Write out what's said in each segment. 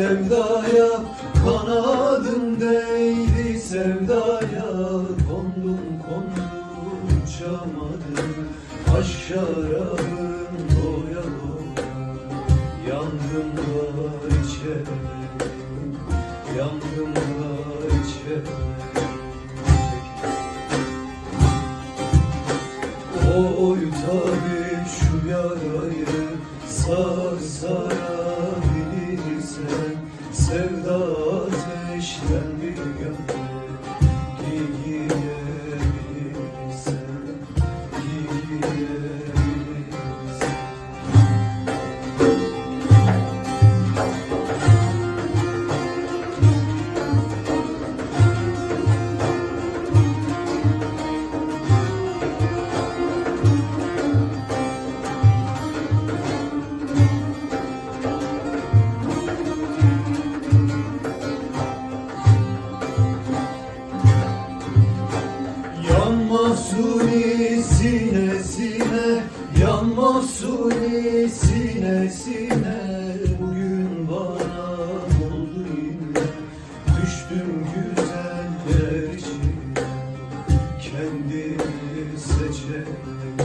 sevdaya Kanadım değdi sevdaya. Kondum kondum uçamadım. Aşk şarabın doya Yandım da içemedim Yandım da içemedim Oy tabi şu yarayı sar sarabilirsen suni sinesine Yanma suni sinesine Bugün bana oldu yine. Düştüm güzeller içine. Kendimi seçemedim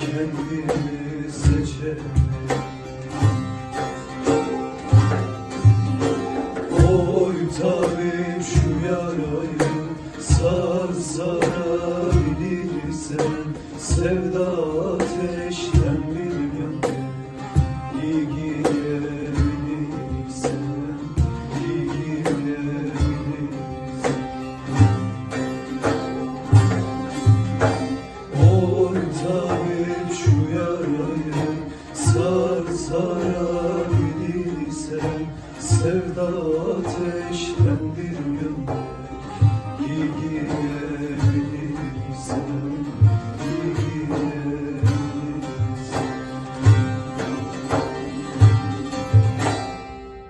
Kendimi seçemedim. Oy tabip şu yarayı sar sarabilirsen Sevda ateşten bir gömlek giyinebilirsen Giyinebilirsen Oy tabip şu yarayı sar sarabilirsen. Sevda ateşten bir giyinebilirsen